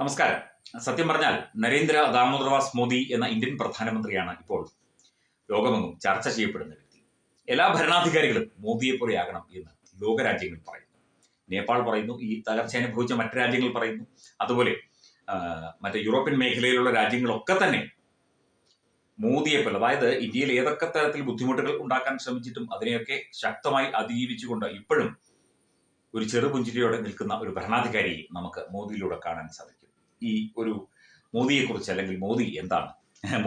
നമസ്കാരം. സത്യം പറഞ്ഞാൽ നരേന്ദ്ര ദാമോദർവാസ് മോദി എന്ന ഇന്ത്യൻ പ്രധാനമന്ത്രിയാണ് ഇപ്പോൾ ലോകമെങ്ങും ചർച്ച ചെയ്യപ്പെടുന്ന വ്യക്തി. എല്ലാ ഭരണാധികാരികളും മോദിയെ പോലെയാകണം എന്ന് ലോകരാജ്യങ്ങൾ പറയുന്നു. നേപ്പാൾ പറയുന്നു ഈ തകർച്ച അനുഭവിച്ച മറ്റു രാജ്യങ്ങൾ പറയുന്നു. അതുപോലെ മറ്റേ യൂറോപ്യൻ മേഖലയിലുള്ള രാജ്യങ്ങളൊക്കെ തന്നെ മോദിയെ പോലെ അതായത് ഇന്ത്യയിൽ ഏതൊക്കെ തരത്തിൽ ബുദ്ധിമുട്ടുകൾ ഉണ്ടാക്കാൻ ശ്രമിച്ചിട്ടും അതിനെയൊക്കെ ശക്തമായി അതിജീവിച്ചുകൊണ്ട് ഇപ്പോഴും ഒരു ചെറുപുഞ്ചിരിയോടെ നിൽക്കുന്ന ഒരു ഭരണാധികാരിയെ നമുക്ക് മോദിയിലൂടെ കാണാൻ സാധിക്കും. ഈ ഒരു മോദിയെ കുറിച്ച് അല്ലെങ്കിൽ മോദി എന്താണ്?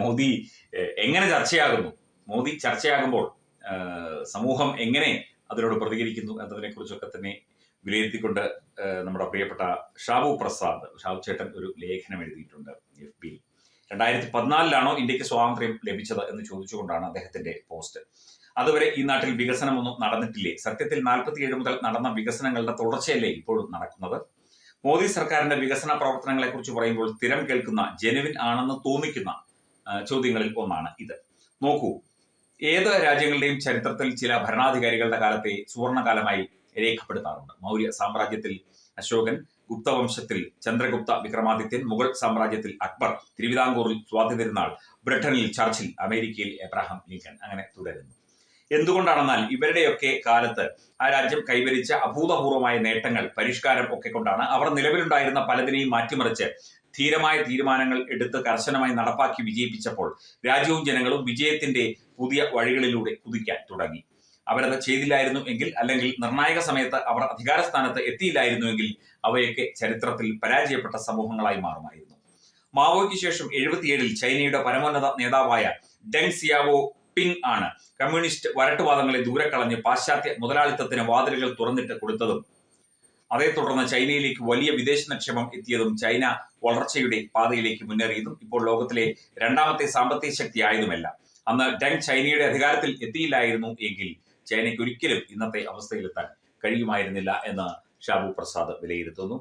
മോദി എങ്ങനെ ചർച്ചയാകുന്നു? മോദി ചർച്ചയാകുമ്പോൾ സമൂഹം എങ്ങനെ അതിനോട് പ്രതികരിക്കുന്നു എന്നതിനെക്കുറിച്ചൊക്കെ തന്നെ വിലയിരുത്തിക്കൊണ്ട് നമ്മുടെ പ്രിയപ്പെട്ട ഷാബു പ്രസാദ് ഷാബു ചേട്ടൻ ഒരു ലേഖനം എഴുതിയിട്ടുണ്ട് എഫ് ബിയിൽ രണ്ടായിരത്തി പതിനാലിലാണോ ഇന്ത്യയ്ക്ക് സ്വാതന്ത്ര്യം ലഭിച്ചത് എന്ന് ചോദിച്ചുകൊണ്ടാണ് അദ്ദേഹത്തിന്റെ പോസ്റ്റ്. അതുവരെ ഈ നാട്ടിൽ വികസനമൊന്നും നടന്നിട്ടില്ലേ? സത്യത്തിൽ നാൽപ്പത്തിയേഴ് മുതൽ നടന്ന വികസനങ്ങളുടെ തുടർച്ചയല്ലേ ഇപ്പോഴും നടക്കുന്നത്? മോദി സർക്കാരിന്റെ വികസന പ്രവർത്തനങ്ങളെ കുറിച്ച് പറയുമ്പോൾ സ്ഥിരം കേൾക്കുന്ന ജെനുവിൻ ആണെന്ന് തോന്നിക്കുന്ന ചോദ്യങ്ങളിൽ ഒന്നാണ് ഇത്. നോക്കൂ ഏത് രാജ്യങ്ങളുടെയും ചരിത്രത്തിൽ ചില ഭരണാധികാരികളുടെ കാലത്തെ സുവർണകാലമായി രേഖപ്പെടുത്താറുണ്ട്. മൗര്യ സാമ്രാജ്യത്തിൽ അശോകൻ ഗുപ്തവംശത്തിൽ ചന്ദ്രഗുപ്ത വിക്രമാദിത്യൻ മുഗൾ സാമ്രാജ്യത്തിൽ അക്ബർ തിരുവിതാംകൂറിൽ സ്വാതി തിരുനാൾ ബ്രിട്ടനിൽ ചർച്ചിൽ അമേരിക്കയിൽ എബ്രഹാം ലിങ്കൺ അങ്ങനെ തുടരുന്നു. എന്തുകൊണ്ടാണെന്നാൽ ഇവരുടെയൊക്കെ കാലത്ത് ആ രാജ്യം കൈവരിച്ച അഭൂതപൂർവമായ നേട്ടങ്ങൾ പരിഷ്കാരം ഒക്കെ കൊണ്ടാണ് അവർ നിലവിലുണ്ടായിരുന്ന പലതിനെയും മാറ്റിമറിച്ച് ധീരമായ തീരുമാനങ്ങൾ എടുത്ത് കർശനമായി നടപ്പാക്കി വിജയിപ്പിച്ചപ്പോൾ രാജ്യവും ജനങ്ങളും വിജയത്തിന്റെ പുതിയ വഴികളിലൂടെ കുതിക്കാൻ തുടങ്ങി. അവരത് ചെയ്തില്ലായിരുന്നു എങ്കിൽ അല്ലെങ്കിൽ നിർണായക സമയത്ത് അവർ അധികാരസ്ഥാനത്ത് എത്തിയില്ലായിരുന്നുവെങ്കിൽ അവയൊക്കെ ചരിത്രത്തിൽ പരാജയപ്പെട്ട സമൂഹങ്ങളായി മാറുമായിരുന്നു. മാവോയ്ക്ക് ശേഷം എഴുപത്തിയേഴിൽ ചൈനയുടെ പരമോന്നത നേതാവായ ഡെങ് സിയാവോ പിങ് ആണ്. കമ്മ്യൂണിസ്റ്റ് വരട്ടുവാദങ്ങളെ ദൂരെ കളഞ്ഞ് പാശ്ചാത്യ മുതലാളിത്തത്തിന് വാതിലുകൾ തുറന്നിട്ട് കൊടുത്തതും അതേ തുടർന്ന് ചൈനയിലേക്ക് വലിയ വിദേശ നിക്ഷേപം എത്തിയതും ചൈന വളർച്ചയുടെ പാതയിലേക്ക് മുന്നേറിയതും ഇപ്പോൾ ലോകത്തിലെ രണ്ടാമത്തെ സാമ്പത്തിക ശക്തി ആയതുമല്ല. അന്ന് ഡെങ് ചൈനയുടെ അധികാരത്തിൽ എത്തിയില്ലായിരുന്നു എങ്കിൽ ചൈനയ്ക്ക് ഒരിക്കലും ഇന്നത്തെ അവസ്ഥയിലെത്താൻ കഴിയുമായിരുന്നില്ല എന്ന് ഷാബു പ്രസാദ് വിലയിരുത്തുന്നു.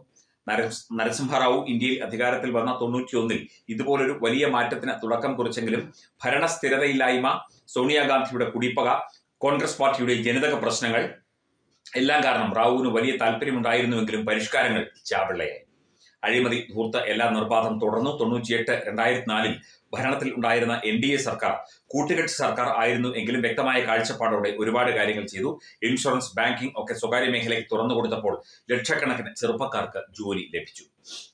നരസിംഹറാവു ഇന്ത്യയിൽ അധികാരത്തിൽ വന്ന തൊണ്ണൂറ്റിയൊന്നിൽ ഇതുപോലൊരു വലിയ മാറ്റത്തിന് തുടക്കം കുറിച്ചെങ്കിലും ഭരണസ്ഥിരതയില്ലായ്മ സോണിയാഗാന്ധിയുടെ കുടിപ്പക കോൺഗ്രസ് പാർട്ടിയുടെ ജനിതക പ്രശ്നങ്ങൾ എല്ലാം കാരണം റാവുവിന് വലിയ താല്പര്യമുണ്ടായിരുന്നുവെങ്കിലും പരിഷ്കാരങ്ങൾ ചാപിള്ളയായി. അഴിമതി ധൂർത്ത എല്ലാ നിർബാധം തുടർന്നു. തൊണ്ണൂറ്റിയെട്ട് രണ്ടായിരത്തി നാലിൽ ഭരണത്തിൽ ഉണ്ടായിരുന്ന എൻ ഡി എ സർക്കാർ കൂട്ടുകെട്ട് സർക്കാർ ആയിരുന്നു എങ്കിലും വ്യക്തമായ കാഴ്ചപ്പാടോടെ ഒരുപാട് കാര്യങ്ങൾ ചെയ്തു. ഇൻഷുറൻസ് ബാങ്കിംഗ് ഒക്കെ സ്വകാര്യ മേഖലയ്ക്ക് തുറന്നു കൊടുത്തപ്പോൾ ലക്ഷക്കണക്കിന് ചെറുപ്പക്കാർക്ക് ജോലി ലഭിച്ചു.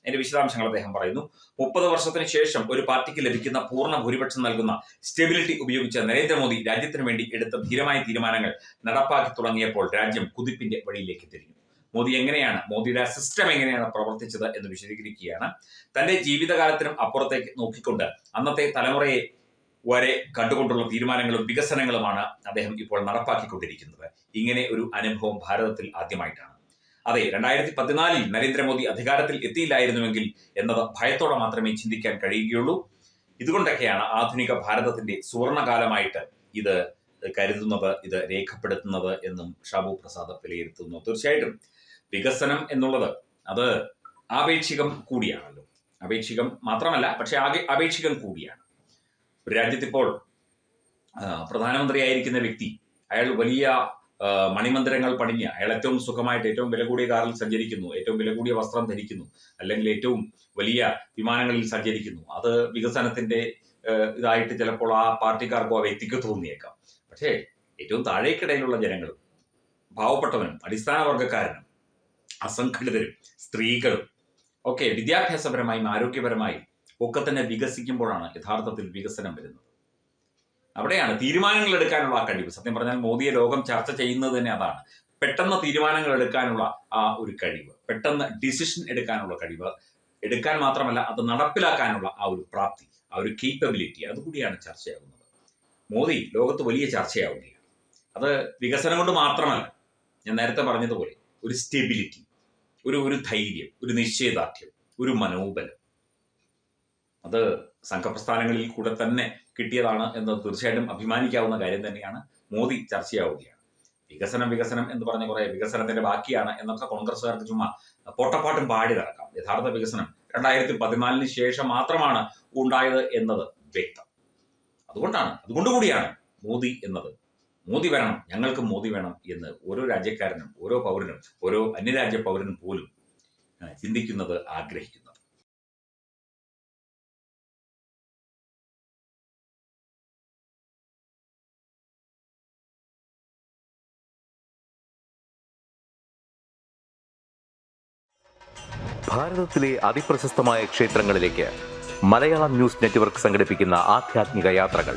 അതിന്റെ വിശദാംശങ്ങൾ അദ്ദേഹം പറയുന്നു. മുപ്പത് വർഷത്തിന് ശേഷം ഒരു പാർട്ടിക്ക് ലഭിക്കുന്ന പൂർണ ഭൂരിപക്ഷം നൽകുന്ന സ്റ്റെബിലിറ്റി ഉപയോഗിച്ച നരേന്ദ്രമോദി രാജ്യത്തിന് വേണ്ടി എടുത്ത ധീരമായ തീരുമാനങ്ങൾ നടപ്പാക്കി തുടങ്ങിയപ്പോൾ രാജ്യം കുതിപ്പിന്റെ വഴിയിലേക്ക് തിരിഞ്ഞു. മോദി എങ്ങനെയാണ് മോദിയുടെ സിസ്റ്റം എങ്ങനെയാണ് പ്രവർത്തിച്ചത് എന്ന് വിശദീകരിക്കുകയാണ്. തന്റെ ജീവിതകാലത്തിനും അപ്പുറത്തേക്ക് നോക്കിക്കൊണ്ട് അന്നത്തെ തലമുറയെ വരെ കണ്ടുകൊണ്ടുള്ള തീരുമാനങ്ങളും വികസനങ്ങളുമാണ് അദ്ദേഹം ഇപ്പോൾ നടപ്പാക്കിക്കൊണ്ടിരിക്കുന്നത്. ഇങ്ങനെ ഒരു അനുഭവം ഭാരതത്തിൽ ആദ്യമായിട്ടാണ്. അതെ രണ്ടായിരത്തി പതിനാലിൽ നരേന്ദ്രമോദി അധികാരത്തിൽ എത്തിയില്ലായിരുന്നുവെങ്കിൽ എന്നത് ഭയത്തോടെ മാത്രമേ ചിന്തിക്കാൻ കഴിയുകയുള്ളൂ. ഇതുകൊണ്ടൊക്കെയാണ് ആധുനിക ഭാരതത്തിന്റെ സുവർണകാലമായിട്ട് ഇത് കരുതുന്നത് ഇത് രേഖപ്പെടുത്തുന്നത് എന്നും ഷാബു പ്രസാദ് വിലയിരുത്തുന്നു. തീർച്ചയായിട്ടും വികസനം എന്നുള്ളത് അത് ആപേക്ഷികം കൂടിയാണല്ലോ. അപേക്ഷികം മാത്രമല്ല പക്ഷെ ആകെ അപേക്ഷികം കൂടിയാണ്. ഒരു രാജ്യത്തിപ്പോൾ പ്രധാനമന്ത്രിയായിരിക്കുന്ന വ്യക്തി അയാൾ വലിയ മണിമന്ദിരങ്ങൾ പണിഞ്ഞ് അയാൾ ഏറ്റവും സുഖമായിട്ട് ഏറ്റവും വില കൂടിയ കാറിൽ സഞ്ചരിക്കുന്നു ഏറ്റവും വില കൂടിയ വസ്ത്രം ധരിക്കുന്നു അല്ലെങ്കിൽ ഏറ്റവും വലിയ വിമാനങ്ങളിൽ സഞ്ചരിക്കുന്നു. അത് വികസനത്തിന്റെ ഇതായിട്ട് ചിലപ്പോൾ ആ പാർട്ടിക്കാർക്കോ ആ വ്യക്തിക്ക് തോന്നിയേക്കാം. പക്ഷേ ഏറ്റവും താഴേക്കിടയിലുള്ള ജനങ്ങളും പാവപ്പെട്ടവനും അടിസ്ഥാന വർഗക്കാരനും അസംഘടിതരും സ്ത്രീകളും ഒക്കെ വിദ്യാഭ്യാസപരമായും ആരോഗ്യപരമായും ഒക്കെ തന്നെ വികസിക്കുമ്പോഴാണ് യഥാർത്ഥത്തിൽ വികസനം വരുന്നത്. അവിടെയാണ് തീരുമാനങ്ങൾ എടുക്കാനുള്ള ആ കഴിവ്. സത്യം പറഞ്ഞാൽ മോദിയെ ലോകം ചർച്ച ചെയ്യുന്നത് തന്നെ അതാണ്. പെട്ടെന്ന് തീരുമാനങ്ങൾ എടുക്കാനുള്ള ആ ഒരു കഴിവ് പെട്ടെന്ന് ഡിസിഷൻ എടുക്കാനുള്ള കഴിവ് എടുക്കാൻ മാത്രമല്ല അത് നടപ്പിലാക്കാനുള്ള ആ ഒരു പ്രാപ്തി ആ ഒരു കേപ്പബിലിറ്റി അതുകൂടിയാണ് ചർച്ചയാകുന്നത്. മോദി ലോകത്ത് വലിയ ചർച്ചയാവുകയാണ്. അത് വികസനം കൊണ്ട് മാത്രമല്ല ഞാൻ നേരത്തെ പറഞ്ഞതുപോലെ ഒരു സ്റ്റെബിലിറ്റി ഒരു ഒരു ധൈര്യം ഒരു നിശ്ചയദാർഢ്യം ഒരു മനോബലം. അത് സംഘപ്രസ്ഥാനങ്ങളിൽ കൂടെ തന്നെ കിട്ടിയതാണ് എന്ന് തീർച്ചയായിട്ടും അഭിമാനിക്കാവുന്ന കാര്യം തന്നെയാണ് മോദി ചർച്ചയാവുകയാണ് വികസനം വികസനം എന്ന് പറഞ്ഞ കുറെ വികസനത്തിന്റെ ബാക്കിയാണ് എന്നൊക്കെ കോൺഗ്രസ്സുകാർക്ക് ചുമ്മാ പൊട്ടപ്പാട്ടും പാടി നടക്കാം. യഥാർത്ഥ വികസനം രണ്ടായിരത്തി പതിനാലിന് ശേഷം മാത്രമാണ് ഉണ്ടായത് എന്നത് വ്യക്തം. അതുകൊണ്ടാണ് അതുകൊണ്ടുകൂടിയാണ് മോദി എന്നത്. മോദി വേണം ഞങ്ങൾക്ക് മോദി വേണം എന്ന് ഓരോ രാജ്യക്കാരനും ഓരോ പൗരനും ഓരോ അന്യരാജ്യ പൗരനും പോലും ചിന്തിക്കുന്നത് ആഗ്രഹിക്കുന്നു ഭാരതത്തിലെ അതിപ്രശസ്തമായ ക്ഷേത്രങ്ങളിലേക്ക് മലയാളം ന്യൂസ് നെറ്റ്വർക്ക് സംഘടിപ്പിക്കുന്ന ആധ്യാത്മിക യാത്രകൾ.